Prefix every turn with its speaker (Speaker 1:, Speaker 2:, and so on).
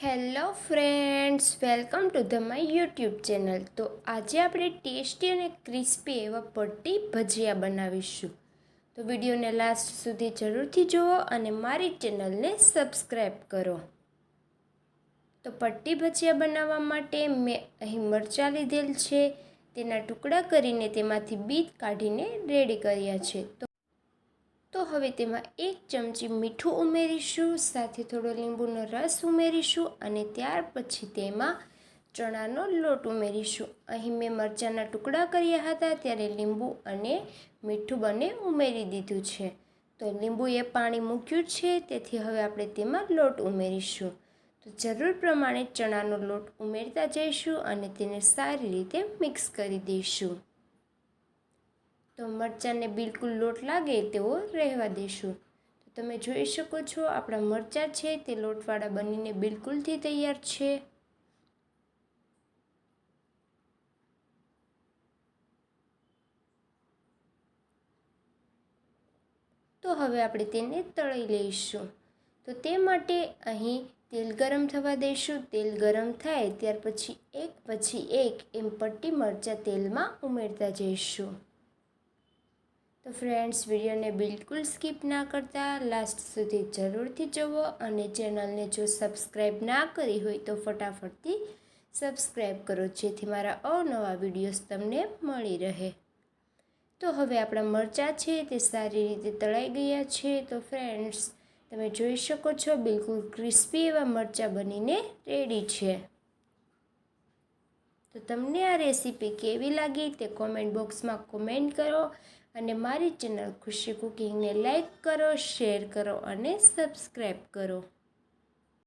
Speaker 1: Hello friends, welcome to the my YouTube channel. તો આજે આપણે ટેસ્ટી અને ક્રિસ્પી એવા પટ્ટી ભજીયા બનાવીશું. તો વિડીયોને લાસ્ટ સુધી જરૂરથી જુઓ અને મારી ચેનલને સબસ્ક્રાઈબ કરો. તો પટ્ટી ભજીયા બનાવવા માટે મેં અહીં મરચાં લીધેલ છે. તેના ટુકડા કરીને તેમાંથી બીજ કાઢીને રેડી કર્યા છે. તો તો હવે તેમાં એક ચમચી મીઠું ઉમેરીશું, સાથે થોડો લીંબુનો રસ ઉમેરીશું અને ત્યાર પછી તેમાં ચણાનો લોટ ઉમેરીશું. અહીં મેં મરચાંના ટુકડા કર્યા હતા, ત્યારે લીંબુ અને મીઠું બંને ઉમેરી દીધું છે. તો લીંબુએ પાણી મૂક્યું છે, તેથી હવે આપણે તેમાં લોટ ઉમેરીશું. તો જરૂર પ્રમાણે ચણાનો લોટ ઉમેરતા જઈશું અને તેને સારી રીતે મિક્સ કરી દઈશું. તો મરચાંને બિલકુલ લોટ લાગે તેવો રહેવા દઈશું તો તમે જોઈ શકો છો, આપણા મરચાં છે, તે લોટવાળા બનીને બિલકુલથી તૈયાર છે. તો હવે આપણે તેને તળી લઈશું. તો તે માટે અહીં તેલ ગરમ થવા દઈશું તેલ ગરમ થાય ત્યાર પછી એક પછી એક એમ પટ્ટી મરચાં તેલમાં ઉમેરતા જઈશું. તો ફ્રેન્ડ્સ વિડીયોને બિલકુલ સ્કીપ ના કરતા. લાસ્ટ સુધી જરૂરથી જુઓ અને ચેનલને જો સબસ્ક્રાઈબ ના કરી હોય તો ફટાફટથી સબસ્ક્રાઈબ કરો, જેથી મારા અવનવા વિડીયોઝ તમને મળી રહે. તો હવે આપણા મરચાં છે તે સારી રીતે તળાઈ ગયા છે. તો ફ્રેન્ડ્સ તમે જોઈ શકો છો બિલકુલ ક્રિસ્પી એવા મરચાં બનીને રેડી છે. તો તમને આ રેસીપી કેવી લાગી તે કોમેન્ટ બોક્સમાં કોમેન્ટ કરો અને મારી ચેનલ ખુશી કુકિંગને લાઈક કરો શેર કરો અને સબસ્ક્રાઈબ કરો.